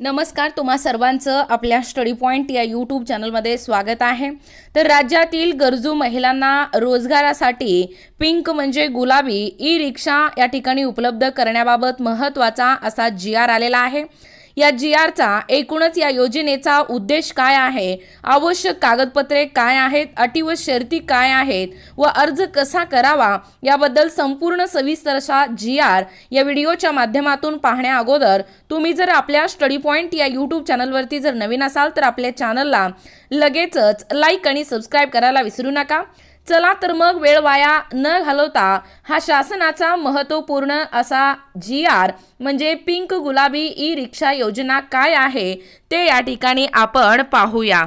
नमस्कार तुम्हा सर्वांचं आपल्या स्टडी पॉईंट या यूट्यूब चॅनलमध्ये स्वागत आहे. तर राज्यातील गरजू महिलांना रोजगारासाठी पिंक म्हणजे गुलाबी ई रिक्षा या ठिकाणी उपलब्ध करण्याबाबत महत्त्वाचा असा जी आर आलेला आहे. या जी आरचा एकूणच या योजनेचा उद्देश काय आहे? आवश्यक कागदपत्रे काय आहेत? अटी व शर्ती काय आहेत? व अर्ज कसा करावा? याबद्दल संपूर्ण सविस्तर असा जी आर या व्हिडिओच्या माध्यमातून पाहण्या अगोदर तुम्ही जर आपल्या स्टडी पॉईंट या यूट्यूब चॅनलवरती जर नवीन असाल तर आपल्या चॅनलला लगेचच लाईक आणि सबस्क्राईब करायला विसरू नका. चला तर मग वेळ वाया न घालवता हा शासनाचा महत्त्वपूर्ण असा जी आर म्हणजे पिंक गुलाबी ई रिक्षा योजना काय आहे ते या ठिकाणी आपण पाहूया.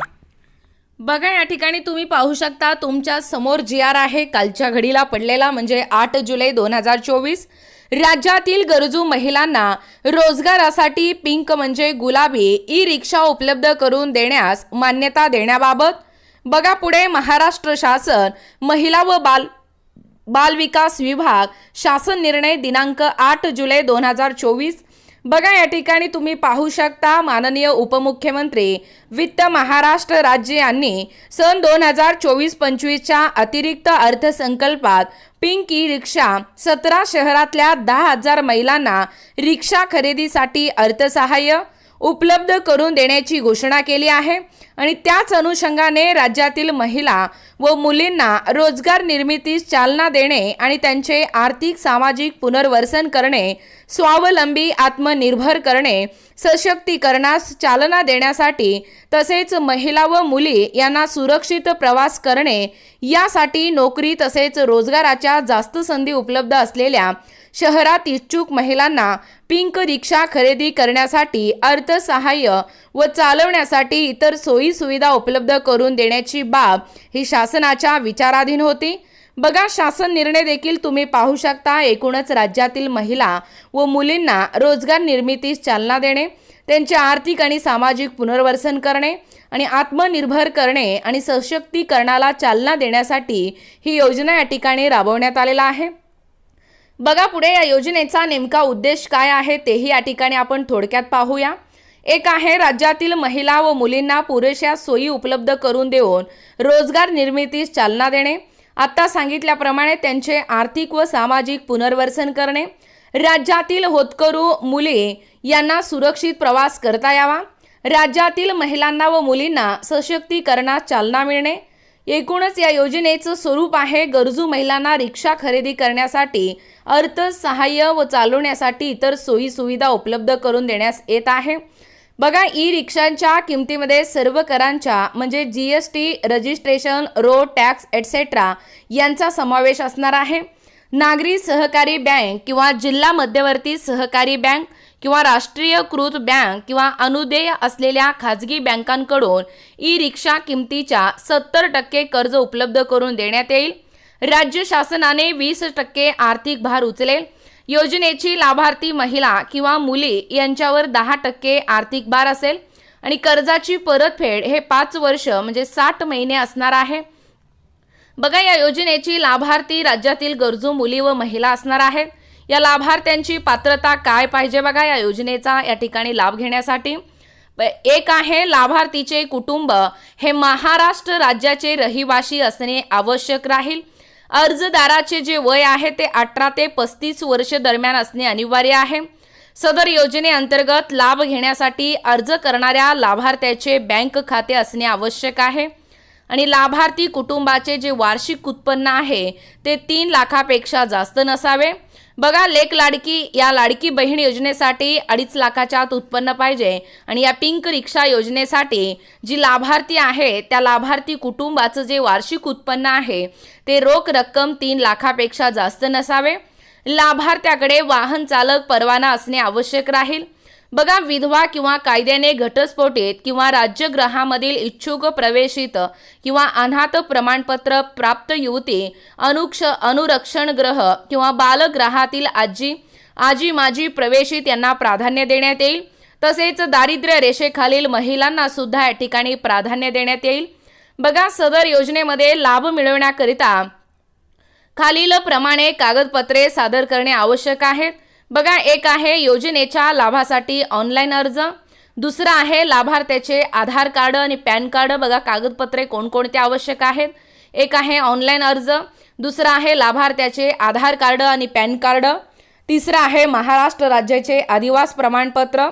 बघा या ठिकाणी तुम्ही पाहू शकता तुमच्यासमोर जी आर आहे कालच्या घडीला पडलेला म्हणजे आठ जुलै दोन हजार चोवीस. राज्यातील गरजू महिलांना रोजगारासाठी पिंक म्हणजे गुलाबी ई रिक्षा उपलब्ध करून देण्यास मान्यता देण्याबाबत बघा पुढे महाराष्ट्र शासन महिला व बाल बाल विकास विभाग शासन निर्णय दिनांक आठ जुलै दोन हजार चोवीस. बघा या ठिकाणी तुम्ही पाहू शकता माननीय उपमुख्यमंत्री वित्त महाराष्ट्र राज्य यांनी सन दोन हजार चोवीस पंचवीसच्या अतिरिक्त अर्थसंकल्पात पिंक ई रिक्षा सतरा शहरातल्या दहा हजार महिलांना रिक्षा खरेदीसाठी अर्थसहाय्य उपलब्ध करून देण्याची घोषणा केली आहे. आणि त्याच अनुषंगाने राज्यातील महिला व मुलींना रोजगार निर्मितीस चालना देणे आणि त्यांचे आर्थिक सामाजिक पुनर्वसन करणे स्वावलंबी आत्मनिर्भर करणे सशक्तीकरणास चालना देण्यासाठी तसेच महिला व मुली यांना सुरक्षित प्रवास करणे यासाठी नोकरी तसेच रोजगाराच्या जास्त संधी उपलब्ध असलेल्या शहरात इच्छुक महिलांना पिंक रिक्षा खरेदी करण्यासाठी अर्थसहाय्य व चालवण्यासाठी इतर सोयी सुविधा उपलब्ध करून देण्याची बाब ही शासनाच्या विचाराधीन होती. बघा शासन निर्णय देखील तुम्ही पाहू शकता. एकूणच राज्यातील महिला व मुलींना रोजगार निर्मितीस चालना देणे त्यांचे आर्थिक आणि सामाजिक पुनर्वसन करणे आणि आत्मनिर्भर करणे आणि सशक्तीकरणाला चालना देण्यासाठी ही योजना या ठिकाणी राबवण्यात आलेला आहे. बघा पुढे या योजनेचा नेमका उद्देश काय आहे तेही या ठिकाणी आपण थोडक्यात पाहूया. एक आहे राज्यातील महिला व मुलींना पुरेशा सोयी उपलब्ध करून देऊन रोजगार निर्मितीस चालना देणे. आत्ता सांगितल्याप्रमाणे त्यांचे आर्थिक व सामाजिक पुनर्वसन करणे. राज्यातील होतकरू मुली यांना सुरक्षित प्रवास करता यावा. राज्यातील महिलांना व मुलींना सशक्तीकरणास चालना मिळणे. एकूणच या योजनेचं स्वरूप आहे गरजू महिलांना रिक्षा खरेदी करण्यासाठी अर्थसहाय्य व चालवण्यासाठी इतर सोयीसुविधा उपलब्ध करून देण्यास येत आहे. बघा ई रिक्षांच्या किमतीमध्ये सर्व करांच्या म्हणजे G S T registration road tax etcetera यांचा समावेश असणार आहे. नागरी सहकारी बँक किंवा जिल्हा मध्यवर्ती सहकारी बँक किंवा राष्ट्रीयकृत बँक किंवा अनुदेय असलेल्या खाजगी बँकांकडून ई रिक्षा किमतीच्या सत्तर टक्के कर्ज उपलब्ध करून देण्यात येईल. राज्य शासनाने वीस टक्के आर्थिक भार उचलेल. योजनेची लाभार्थी महिला किंवा मुली यांच्यावर दहा टक्के आर्थिक भार असेल आणि कर्जाची परतफेड हे पाच वर्ष म्हणजे साठ महिने असणार आहे. बघा या योजनेची लाभार्थी राज्यातील गरजू मुली व महिला असणार आहेत या लाभार्थ्यांची पात्रता काय पाहिजे बघा या योजनेचा या ठिकाणी लाभ घेण्यासाठी. एक आहे लाभार्थीचे कुटुंब हे महाराष्ट्र राज्याचे रहिवासी असणे आवश्यक राहील. अर्जदाराचे जे वय आहे ते अठरा ते पस्तीस वर्ष दरम्यान असणे अनिवार्य आहे. सदर योजनेअंतर्गत लाभ घेण्यासाठी अर्ज करणाऱ्या लाभार्थ्याचे बँक खाते असणे आवश्यक आहे. आणि लाभार्थी कुटुंबाचे जे वार्षिक उत्पन्न आहे ते तीन लाखापेक्षा जास्त नसावे. बघा लेक लाडकी या लाडकी बहीण योजनेसाठी अडीच लाखाच्या आत उत्पन्न पाहिजे आणि या पिंक रिक्षा योजनेसाठी जी लाभार्थी आहे त्या लाभार्थी कुटुंबाचं जे वार्षिक उत्पन्न आहे ते रोख रक्कम तीन लाखापेक्षा जास्त नसावे. लाभार्थ्याकडे वाहन चालक परवाना असणे आवश्यक राहील. बघा विधवा किंवा कायद्याने घटस्फोटित किंवा राज्यग्रहामधील इच्छुक प्रवेशित किंवा अनाथ प्रमाणपत्र प्राप्त युवती अनुक्ष अनुरक्षण ग्रह किंवा बालग्रहातील आजी आजी माजी प्रवेशित यांना प्राधान्य देण्यात येईल. तसेच दारिद्र्य रेषेखालील महिलांना सुद्धा या ठिकाणी प्राधान्य देण्यात येईल. बघा सदर योजनेमध्ये लाभ मिळवण्याकरिता खालील प्रमाणे कागदपत्रे सादर करणे आवश्यक आहेत. बघा एक आहे योजनेच्या लाभासाठी ऑनलाईन अर्ज दुसरं आहे लाभार्थ्याचे आधार कार्ड आणि पॅन कार्ड. बघा कागदपत्रे कोणकोणते आवश्यक आहेत. एक आहे ऑनलाईन अर्ज दुसरं आहे लाभार्थ्याचे आधार कार्ड आणि पॅन कार्ड तिसरं आहे महाराष्ट्र राज्याचे आदिवास प्रमाणपत्र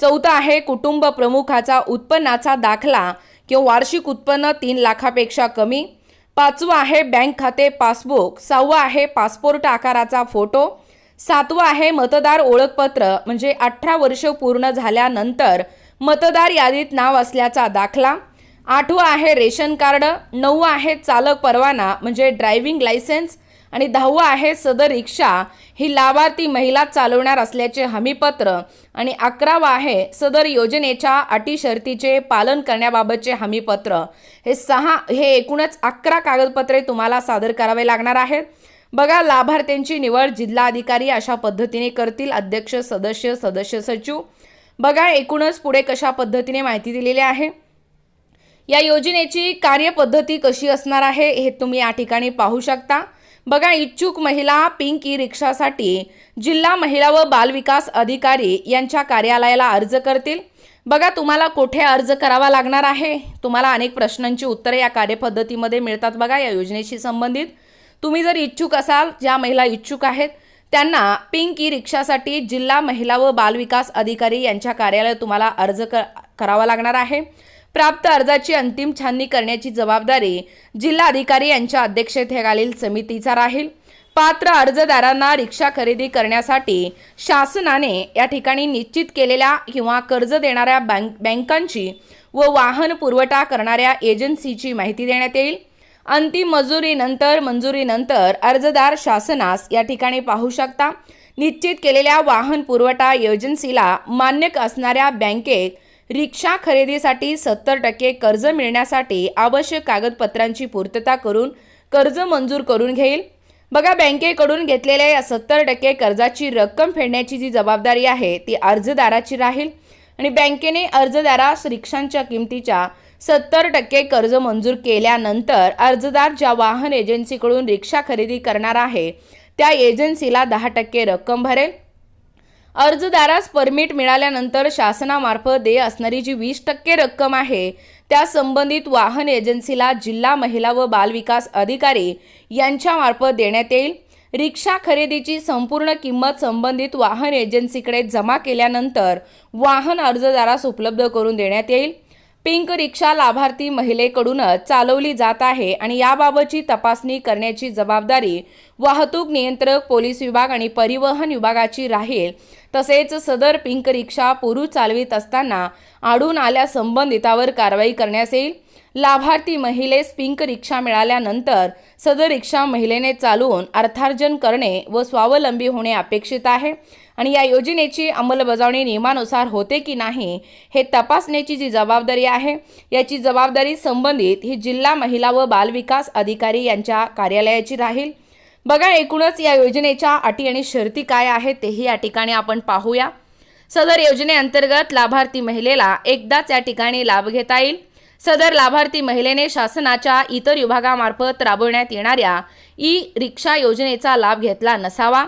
चौथं आहे कुटुंब प्रमुखाचा उत्पन्नाचा दाखला किंवा वार्षिक उत्पन्न तीन लाखापेक्षा कमी पाचवं आहे बँक खाते पासबुक सहावं आहे पासपोर्ट आकाराचा फोटो सातवं आहे मतदार ओळखपत्र. म्हणजे अठरा वर्ष पूर्ण झाल्यानंतर मतदार यादीत नाव असल्याचा दाखला. आठवं आहे रेशन कार्ड. नववं आहे चालक परवाना म्हणजे ड्रायव्हिंग लायसन्स. आणि दहावं आहे सदर रिक्षा. ही लाभार्थी महिला चालवणार असल्याचे हमीपत्र. आणि अकरावं आहे सदर योजनेच्या अटी शर्तीचे पालन करण्याबाबतचे हमीपत्र. हे सहा हे एकूणच अकरा कागदपत्रे तुम्हाला सादर करावे लागणार आहेत. बघा लाभार्थ्यांची निवड जिल्हाधिकारी अशा पद्धतीने करतील अध्यक्ष सदस्य सदस्य सचिव. बघा एकूणच पुढे कशा पद्धतीने माहिती दिलेली आहे. या योजनेची कार्यपद्धती कशी असणार आहे हे तुम्ही या ठिकाणी पाहू शकता. बघा इच्छुक महिला पिंक ई रिक्षासाठी जिल्हा महिला व बालविकास अधिकारी यांच्या कार्यालयाला अर्ज करतील. बघा तुम्हाला कुठे अर्ज करावा लागणार आहे? तुम्हाला अनेक प्रश्नांची उत्तरे या कार्यपद्धतीमध्ये मिळतात बघा या योजनेशी संबंधित. तुम्ही जर इच्छुक असाल ज्या महिला इच्छुक आहेत त्यांना पिंक ई रिक्षासाठी जिल्हा महिला व बालविकास अधिकारी यांच्या कार्यालयात तुम्हाला अर्ज क करावा लागणार आहे. प्राप्त अर्जाची अंतिम छाननी करण्याची जबाबदारी जिल्हा अधिकारी यांच्या अध्यक्षतेखालील समितीचा राहील. पात्र अर्जदारांना रिक्षा खरेदी करण्यासाठी शासनाने या ठिकाणी निश्चित केलेल्या किंवा कर्ज देणाऱ्या बँक बँकांची व वाहन पुरवठा करणाऱ्या एजन्सीची माहिती देण्यात येईल. अंतिम मंजुरीनंतर मंजुरीनंतर अर्जदार शासनास या ठिकाणी पाहू शकता. निश्चित केलेल्या वाहन पुरवठा एजन्सीला मान्य असणाऱ्या बँकेत रिक्षा खरेदीसाठी सत्तर टक्के कर्ज मिळण्यासाठी आवश्यक कागदपत्रांची पूर्तता करून कर्ज मंजूर करून घेईल. बघा बँकेकडून घेतलेल्या या सत्तर टक्के कर्जाची रक्कम फेडण्याची जी जबाबदारी आहे ती अर्जदाराची राहील. आणि बँकेने अर्जदारास रिक्षांच्या किमतीच्या सत्तर टक्के कर्ज मंजूर केल्यानंतर अर्जदार ज्या वाहन एजन्सीकडून रिक्षा खरेदी करणार आहे त्या एजन्सीला दहा टक्के रक्कम भरेल. अर्जदारास परमिट मिळाल्यानंतर शासनामार्फत देय असणारी जी वीस टक्के रक्कम आहे त्या संबंधित वाहन एजन्सीला जिल्हा महिला व बालविकास अधिकारी यांच्यामार्फत देण्यात येईल. रिक्षा खरेदीची संपूर्ण किंमत संबंधित वाहन एजन्सीकडे जमा केल्यानंतर वाहन अर्जदारास उपलब्ध करून देण्यात येईल. पिंक रिक्षा लाभार्थी महिलेकडूनच चालवली जात आहे आणि याबाबतची तपासणी करण्याची जबाबदारी वाहतूक नियंत्रक पोलीस विभाग आणि परिवहन विभागाची राहील. तसेच सदर पिंक रिक्षा पुरुष चालवित असताना आढळून आल्या संबंधितावर कारवाई करण्यात येईल. लाभार्थी महिलेस पिंक रिक्षा मिळाल्यानंतर सदर रिक्षा महिलेने चालवून अर्थार्जन करणे व स्वावलंबी होणे अपेक्षित आहे. आणि या योजनेची अंमलबजावणी नियमानुसार होते की नाही हे तपासण्याची जी जबाबदारी आहे याची जबाबदारी संबंधित ही जिल्हा महिला व बालविकास अधिकारी यांच्या कार्यालयाची राहील. बघा एकूणच या योजनेच्या अटी आणि शर्ती काय आहेत तेही या ठिकाणी आपण पाहूया. सदर योजनेअंतर्गत लाभार्थी महिलेला एकदाच या ठिकाणी लाभ घेता येईल. सदर लाभार्थी महिलेने शासनाच्या इतर विभागामार्फत राबवण्यात येणाऱ्या ई रिक्षा योजनेचा लाभ घेतला नसावा.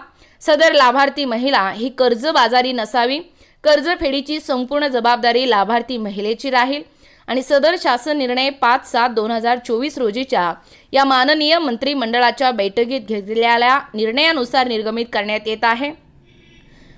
सदर लाभार्थी महिला ही कर्जबाजारी नसावी. कर्जफेडीची संपूर्ण जबाबदारी लाभार्थी महिलेची राहील. आणि सदर शासन निर्णय पाच सात दोन हजार चोवीस रोजीच्या या माननीय मंत्रिमंडळाच्या बैठकीत घेतलेल्या निर्णयानुसार निर्गमित करण्यात येत आहे.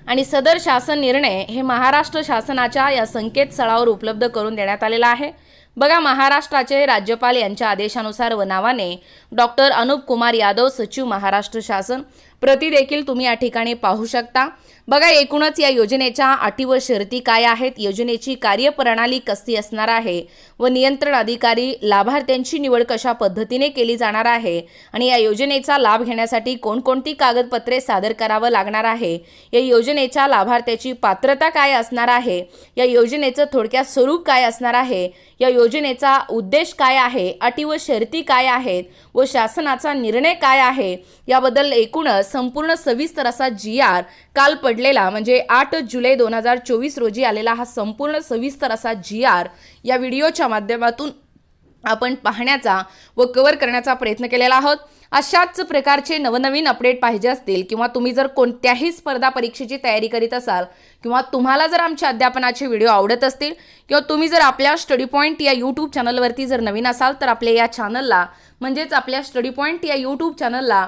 आणि सदर शासन निर्णय हे महाराष्ट्र शासनाच्या या संकेतस्थळावर उपलब्ध करून देण्यात आलेला आहे. बघा महाराष्ट्राचे राज्यपाल यांच्या आदेशानुसार व नावाने डॉक्टर अनुप कुमार यादव सचिव महाराष्ट्र शासन प्रति देखील तुम्ही या ठिकाणी पाहू शकता. बघा एकूणच या योजनेच्या अटी व शर्ती काय आहेत? योजनेची कार्यप्रणाली कशी असणार आहे? व नियंत्रण अधिकारी लाभार्थ्यांची निवड कशा पद्धतीने केली जाणार आहे? आणि या योजनेचा लाभ घेण्यासाठी कोणकोणती कागदपत्रे सादर करावं लागणार आहे? या योजनेच्या लाभार्थ्याची पात्रता काय असणार आहे? या योजनेचं थोडक्यात स्वरूप काय असणार आहे? या योजनेचा उद्देश काय आहे? अटी व शर्ती काय आहेत? व शासनाचा निर्णय काय आहे? याबद्दल एकूणच संपूर्ण सविस्तर असा जी आर काल पडलेला म्हणजे आठ जुलै दोन हजार चोवीस रोजी आलेला हा संपूर्ण सविस्तर असा जी आर या व्हिडिओच्या माध्यमातून आपण पाहण्याचा व कव्हर करण्याचा प्रयत्न केलेला आहोत. अशाच प्रकारचे नवनवीन अपडेट पाहिजे असतील किंवा तुम्ही जर कोणत्याही स्पर्धा परीक्षेची तयारी करीत असाल किंवा तुम्हाला जर आमच्या अध्यापनाचे व्हिडिओ आवडत असतील किंवा तुम्ही जर आपल्या स्टडी पॉईंट या यूट्यूब चॅनलवरती जर नवीन असाल तर आपल्या या चॅनलला म्हणजेच आपल्या स्टडी पॉईंट या यूट्यूब चॅनलला